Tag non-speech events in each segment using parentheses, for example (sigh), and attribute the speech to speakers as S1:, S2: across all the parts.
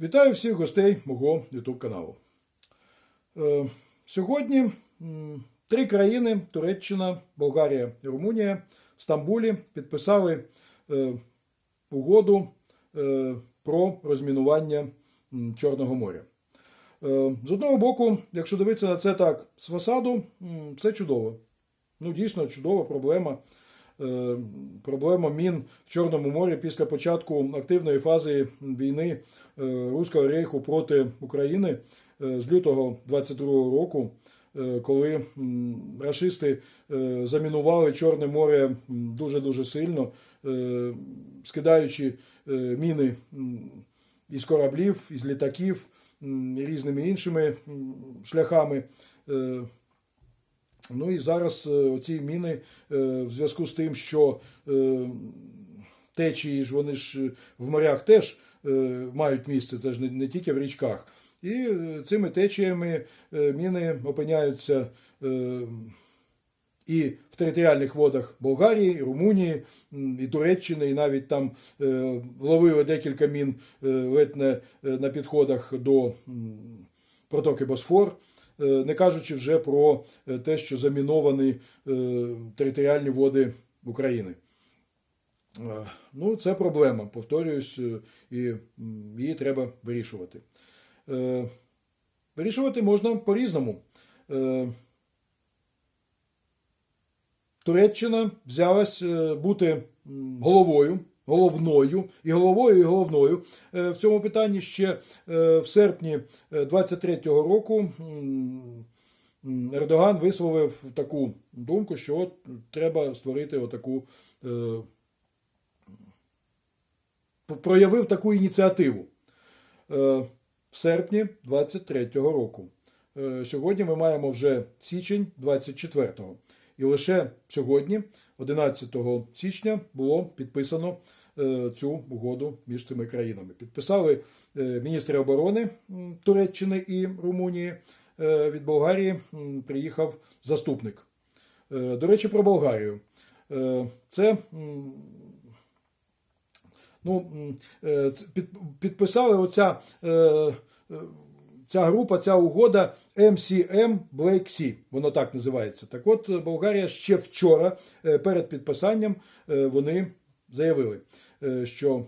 S1: Вітаю всіх гостей мого YouTube каналу. Е, Сьогодні три країни Туреччина, Болгарія і Румунія в Стамбулі підписали е, угоду е, про розмінування Чорного моря. З одного боку, якщо дивитися на це так з фасаду, це чудово. Ну, дійсно, чудова проблема. Е, Проблема мін в Чорному морі після початку активної фази війни е, Руського рейху проти України е, з лютого 22-го року, коли рашисти замінували Чорне море дуже-дуже сильно, е, скидаючи міни із кораблів, із літаків і різними іншими шляхами. Ну і зараз е, оці міни е, в зв'язку з тим, що е, течії ж вони ж в морях теж мають місце, це ж не, тільки в річках. І цими течіями міни опиняються і в територіальних водах Болгарії, Румунії, і Туреччини, і навіть там ловили декілька мін ледь не на підходах до протоки Босфор. Е, не кажучи вже про е, те, що заміновані е, територіальні води України. Ну, це проблема, повторююсь, і її треба вирішувати. Вирішувати можна по-різному. Туреччина взялась бути головою, головною і головою, і головною е, в цьому питанні ще е, в серпні 23-го року. м, м, Ердоган висловив таку думку, що от треба створити отаку, е, проявив таку ініціативу е, в серпні 23-го року. Е, Сьогодні ми маємо вже січень 24-го. І лише сьогодні, 11 січня, було підписано е, цю угоду між цими країнами. Підписали е, міністри оборони Туреччини і Румунії. Е, Від Болгарії приїхав заступник. До речі, про Болгарію. Це ну, підписали оця ця група, ця угода MCM Black Sea, воно так називається. Так от е, Болгарія ще вчора е, перед підписанням е, вони заявили, що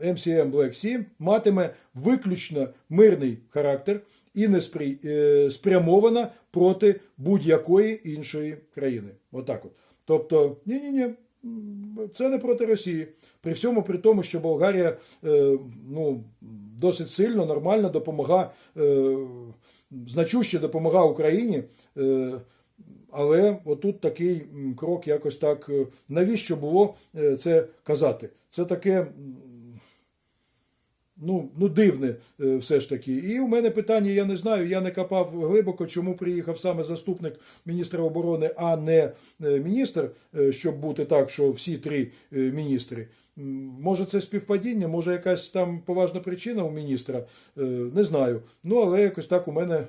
S1: MCM Black Sea матиме виключно мирний характер і не спрямована проти будь-якої іншої країни. Отак от. Тобто, ні-ні-ні, це не проти Росії. При всьому при тому, що Болгарія е, ну, досить сильно, нормально допомагає, е, значуще допомагає Україні. Е, але отут такий крок якось так. Навіщо було це казати? Це таке. Ну, ну дивне все ж таки. І у мене питання, я не знаю, я не копав глибоко, чому приїхав саме заступник міністра оборони, а не міністр, щоб бути так, що всі три міністри. Може, це співпадіння, може якась там поважна причина у міністра, е, не знаю. Ну, але якось так у мене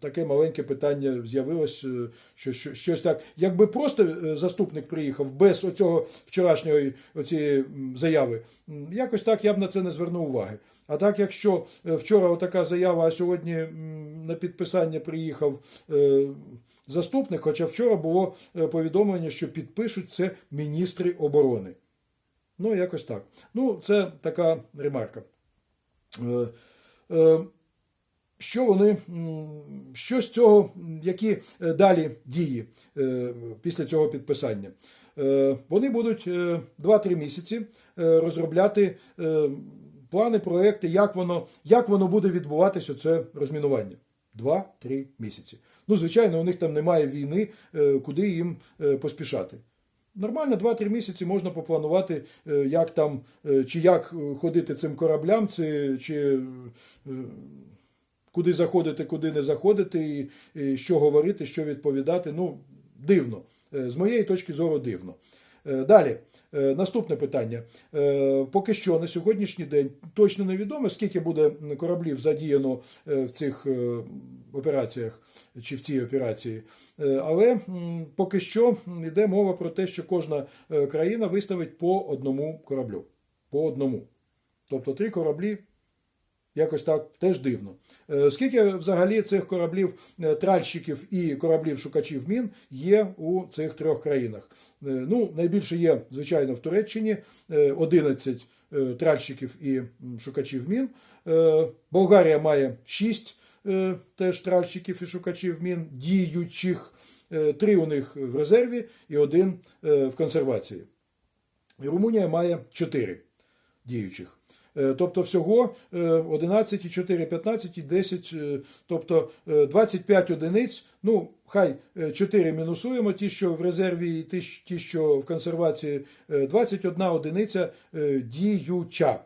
S1: таке маленьке питання з'явилось, е, що, що щось так. Якби просто е, заступник приїхав без оцього вчорашньої оцієї заяви, якось так я б на це не звернув уваги. А так, якщо вчора отака заява, а сьогодні на підписання приїхав заступник, хоча вчора було повідомлення, що підпишуть це міністри оборони. Ну, якось так. Ну, це така ремарка. Е, е, Що вони, що з цього, які е, далі дії після цього підписання? Вони будуть е, 2-3 місяці розробляти плани, проекти, як воно, як воно буде відбуватися це розмінування. 2-3 місяці. Ну, звичайно, у них там немає війни, куди їм поспішати. Нормально 2-3 місяці можна попланувати, е, як там, е, чи як е, ходити цим кораблям, чи, чи куди заходити, куди не заходити, і, і що говорити, що відповідати. Ну, дивно. З моєї точки зору, дивно. Е, Далі, е, наступне питання. Е, Поки що на сьогоднішній день точно невідомо, скільки буде кораблів задіяно в цих операціях чи в цій операції. Але поки що йде мова про те, що кожна країна виставить по одному кораблю. По одному. Тобто три кораблі Якось так теж дивно. Е, Скільки взагалі цих кораблів е, тральщиків і кораблів шукачів мін є у цих трьох країнах? Е, Ну, найбільше є, звичайно, в Туреччині е, 11 е, тральщиків і шукачів мін. Болгарія має 6 е, теж тральщиків і шукачів мін, діючих. Три у них в резерві і один в консервації. І Румунія має 4 діючих. Е, Тобто всього е, 11, і 4, 15 і 10, е, тобто е, 25 одиниць. Ну, хай е, 4 мінусуємо, ті, що в резерві, і ті, що в консервації, е, 21 одиниця е, діюча.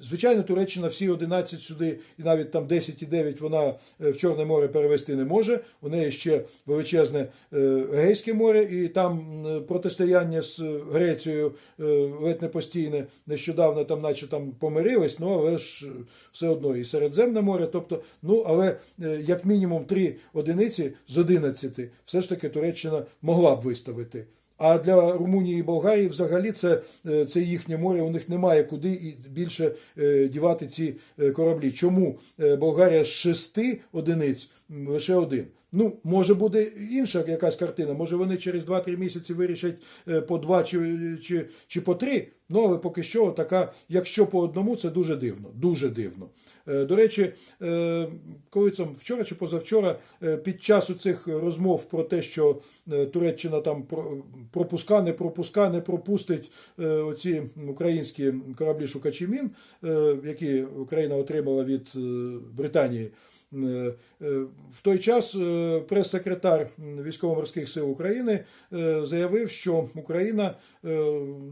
S1: Звичайно, Туреччина всі 11 сюди, і навіть там 10 і 9 вона е, в Чорне море перевести не може. У неї ще величезне е, Егейське море, і там протистояння з Грецією е, ледь не постійне. Нещодавно там, наче там помирились, ну але ж е, все одно і Середземне море. Тобто, ну але е, як мінімум 3 одиниці з 11 все ж таки Туреччина могла б виставити. А для Румунії і Болгарії взагалі це, е, це їхнє море, у них немає куди і більше е, дівати ці е, кораблі. Чому Болгарія з шести одиниць лише один? Ну, може буде інша якась картина. Може вони через 2-3 місяці вирішать е, по два чи, чи, чи по три. Ну, але поки що така, якщо по одному, це дуже дивно. Дуже дивно. Е, До речі, е, коли там вчора чи позавчора, під час цих розмов про те, що Туреччина там про- пропуска, не пропуска, не пропустить оці українські кораблі шукачі мін, які Україна отримала від Британії. Е, е, В той час е, прес-секретар військово-морських сил України заявив, що Україна,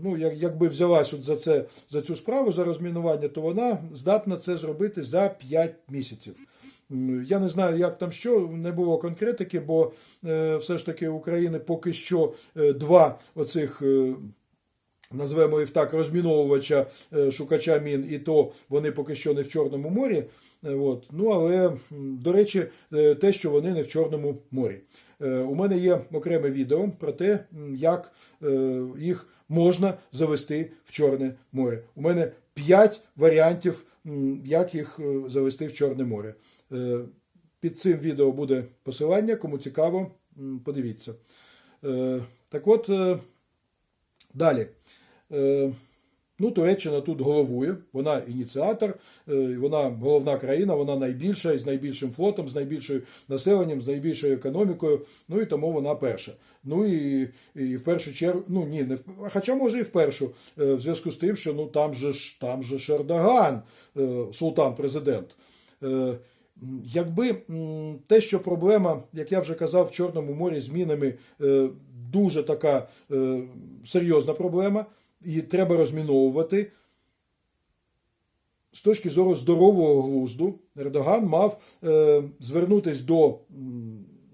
S1: ну як, якби взялась от за це за цю справу за розмінування, то вона здатна це зробити за 5 місяців. Я не знаю, як там що, не було конкретики, бо все ж таки України поки що два оцих. Назвемо їх так, розміновувача шукача мін, і то вони поки що не в Чорному морі. Е, От. Ну, але, до речі, е, те, що вони не в Чорному морі. Е, У мене є окреме відео про те, як їх можна завести в Чорне море. У мене 5 варіантів, як їх завести в Чорне море. Під цим відео буде посилання, кому цікаво, подивіться. Так от, далі. Ну, Туреччина тут головує, вона ініціатор, е, вона головна країна, вона найбільша з найбільшим флотом, з найбільшим населенням, з найбільшою економікою. Ну і тому вона перша. Ну і, і в першу чергу, ну ні, не в, хоча може і в першу, е, в зв'язку з тим, що ну там же ж там же ж Ердоган, е, султан, президент. Якби те, що проблема, як я вже казав, в Чорному морі з мінами е, дуже така серйозна проблема, і треба розміновувати. З точки зору здорового глузду, Ердоган мав е, звернутися до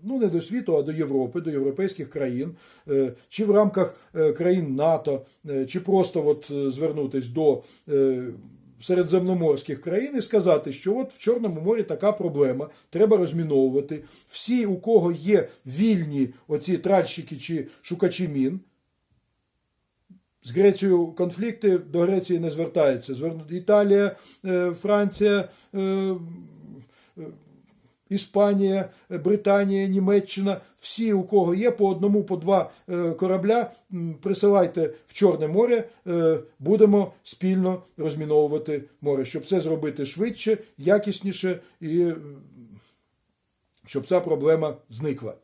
S1: ну не до світу, а до Європи, до європейських країн, е, чи в рамках е, країн НАТО, е, чи просто от е, звернутися до е, середземноморських країн і сказати, що от в Чорному морі така проблема, треба розміновувати. Всі, у кого є вільні оці тральщики чи шукачі мін, з Грецією конфлікти до Греції не звертаються. Звер- Італія, е, Франція, е, е, Іспанія, Британія, Німеччина. Всі, у кого є по одному, по два корабля, присилайте в Чорне море, будемо спільно розміновувати море, щоб це зробити швидше, якісніше і щоб ця проблема зникла.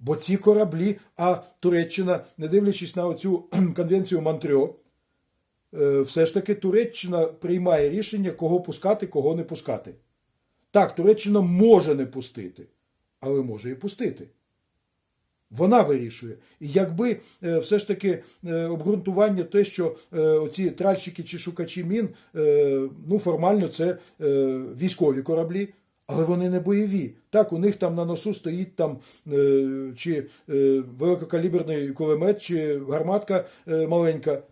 S1: Бо ці кораблі, а Туреччина, не дивлячись на оцю конвенцію Монтрьо, е, все ж таки Туреччина приймає рішення, кого пускати, кого не пускати. Так, Туреччина може не пустити, але може і пустити. Вона вирішує. І якби е, все ж таки е, обґрунтування те, що оці тральщики чи шукачі мін, ну формально це військові кораблі, але вони не бойові. Так, у них там на носу стоїть там е, чи е, великокаліберний кулемет, чи гарматка е, маленька.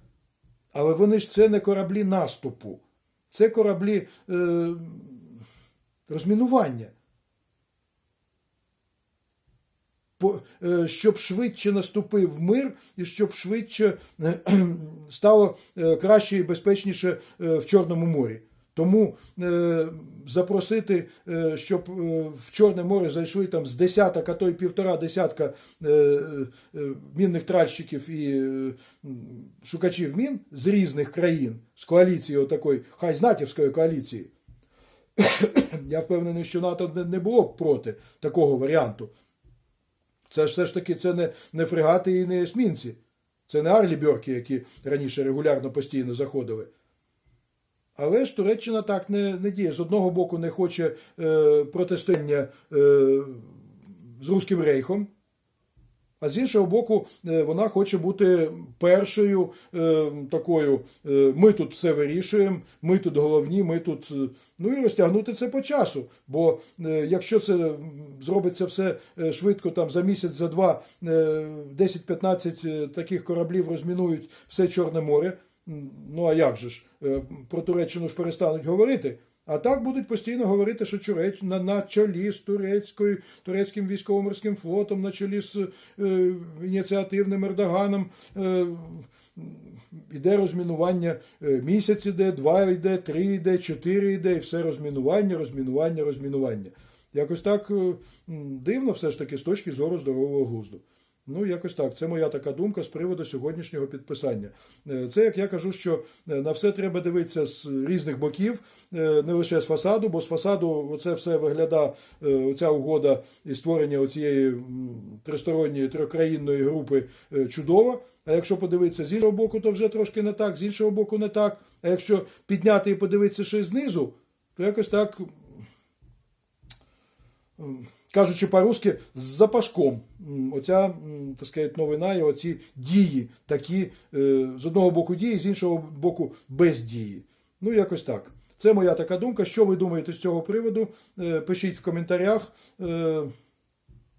S1: Але вони ж це не кораблі наступу, це кораблі е, розмінування. По- е, щоб швидше наступив мир і щоб швидше е, стало краще і безпечніше в Чорному морі. Тому е, запросити, е, щоб е, в Чорне море зайшли там з десяток, а то й півтора десятка е, е, мінних тральщиків і е, шукачів мін з різних країн, з коаліції отакої, хай з натівської коаліції. (coughs) Я впевнений, що НАТО не- було б проти такого варіанту. Це ж все ж таки це не, не фрегати і не есмінці. Це не Арлі Бьорки, які раніше регулярно постійно заходили. Але ж Туреччина так не, не діє. З одного боку, не хоче е, протистояння е, з Руським Рейхом, а з іншого боку, е, вона хоче бути першою е, такою: е, ми тут все вирішуємо, ми тут головні, ми тут. е, Ну і розтягнути це по часу. Бо е, якщо це зробиться все е, швидко, там за місяць, за два, е, 10-15 е, таких кораблів розмінують все Чорне море. Ну а як же ж? Е, Про Туреччину ж перестануть говорити. А так будуть постійно говорити, що Туреччина на чолі з турецькою, турецьким військово-морським флотом, на чолі з е, ініціативним Ердоганом. Е, Іде розмінування е, місяць іде, два йде, три йде, чотири йде, і все розмінування, розмінування, розмінування. Якось так е, дивно все ж таки з точки зору здорового глузду. Ну, якось так. Це моя така думка з приводу сьогоднішнього підписання. Е, Це, як я кажу, що е, на все треба дивитися з різних боків, е, не лише з фасаду, бо з фасаду це все виглядає, оця угода і створення оцієї м, тристоронньої трьохкраїнної групи чудово. А якщо подивитися з іншого боку, то вже трошки не так, з іншого боку, не так. А якщо підняти і подивитися ще знизу, то якось так кажучи по-русски, з запашком. Оця, так сказати, новина і оці дії такі, е, з одного боку дії, з іншого боку бездії. Ну, якось так. Це моя така думка. Що ви думаєте з цього приводу? Е, Пишіть в коментарях. Е,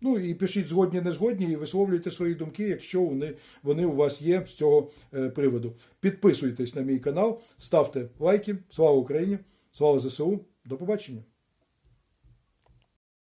S1: Ну і пишіть згодні, не згодні, і висловлюйте свої думки, якщо вони, вони у вас є з цього приводу. Підписуйтесь на мій канал, ставте лайки. Слава Україні! Слава ЗСУ! До побачення!